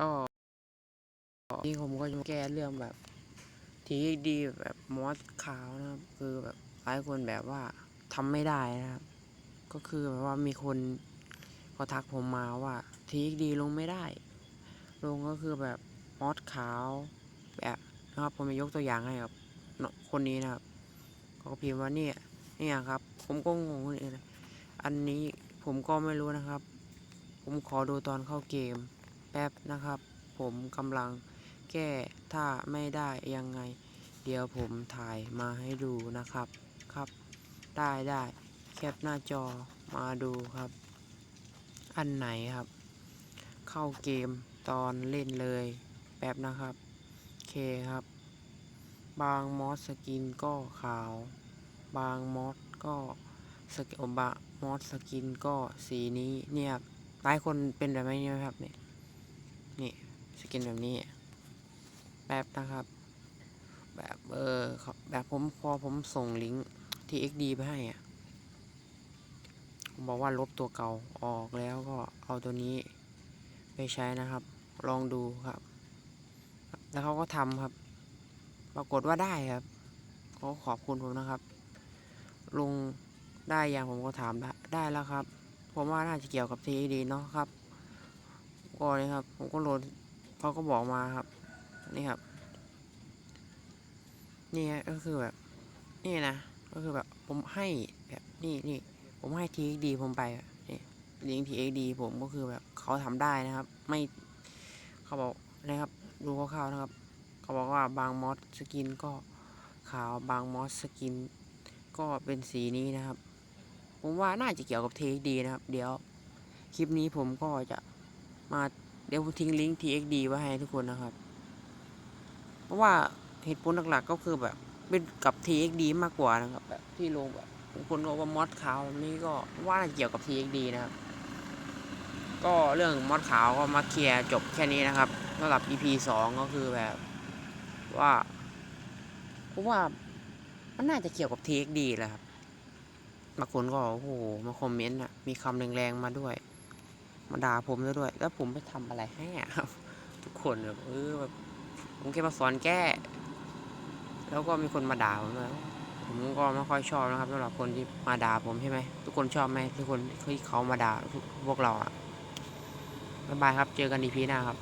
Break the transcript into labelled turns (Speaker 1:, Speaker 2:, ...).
Speaker 1: ก็นี่ผมก็จะแก้เรื่องแบบ ทีดีแบบมอสขาวนะครับ คือแบบหลายคนแบบว่าทำไม่ได้นะครับ ก็คือแบบว่ามีคนเขาทักผมมาว่าทีดีลงไม่ได้ ลงก็คือแบบมอสขาวแบบนะครับผมจะยกตัวอย่างให้ครับคนนี้นะครับเขาก็พิมพ์ว่าเนี่ยเนี่ยครับ ผมก็งงเลยอันนี้ผมก็ไม่รู้นะครับ ผมขอดูตอนเข้าเกม แป๊บนะครับ ผมกำลังแก้ถ้าไม่ได้ยังไง เดี๋ยวผมถ่ายมาให้ดูนะครับครับ ได้ได้แคปหน้าจอมาดูครับ อันไหนครับ เข้าเกมตอนเล่นเลยแป๊บนะครับเคครับ บางมอสสกินก็ขาว บางมอสก็สกิบะมอสสกินก็สีนี้เนี่ยหลายคนเป็นแบบนี้ไหมครับเนี่ย นี่สกินแบบนี้แป๊บนะครับ แบบเออแบบผมพอผมส่งลิงก์ที่ XD ไปให้อะผมบอกว่าลบตัวเก่าออกแล้วก็เอาตัวนี้ไปใช้นะครับ ลองดูครับ แล้วเขาก็ทำครับ ปรากฏว่าได้ครับเขาขอบคุณผมนะครับ ลุงได้ยังผมก็ถามได้ได้แล้วครับ ผมว่าน่าจะเกี่ยวกับ TXD เนาะครับ ก็เลยครับ ผมก็โหลดเขาก็บอกมาครับ นี่ครับ นี่ฮะก็คือแบบ นี่นะ ก็คือแบบผมให้แบบนี่นี่ผมให้ TXD ผมไปนี่ลิงก์ TXD ผมก็คือแบบเขาทำได้นะครับ ไม่เขาบอกนะครับ ดูคร่าวๆนะครับ เขาบอกว่าบางมอสสกินก็ขาวบางมอสสกิน ก็เป็นสีนี้นะครับ ผมว่าน่าจะเกี่ยวกับ TXD นะครับ เดี๋ยว คลิปนี้ผมก็จะ มาเดี๋ยวผมทิ้งลิงก์ TXD ไว้ให้ทุกคนนะครับ เพราะว่าเหตุผลหลักๆก็คือแบบ เป็นกับ TXD มากกว่านะครับ แบบที่ลงแบบบางคนก็ว่ามอสขาวนี้ก็ว่าเกี่ยวกับ TXD นะครับ ก็เรื่องมอสขาวก็มาเคลียร์จบแค่นี้นะครับสำหรับ EP สองก็คือแบบว่าผมว่ามันน่าจะเกี่ยวกับ TXD แหละครับบางคนก็โอ้โหมาคอมเมนต์อะมีคำแรงๆมาด้วย มาด่าผมซะด้วย แล้วผมไปทำอะไรให้อะทุกคนแบบเออแบบผมแค่มาสอนแก้ แล้วก็มีคนมาด่าผมด้วผมก็ไม่ค่อยชอบนะครับสำหรับคนที่มาด่าผมใช่ไหมทุกคนชอบไหมทุกคนที่เขามาด่าพวกเราอะบ๊ายบายครับ เจอกันอีพีหน้าครับ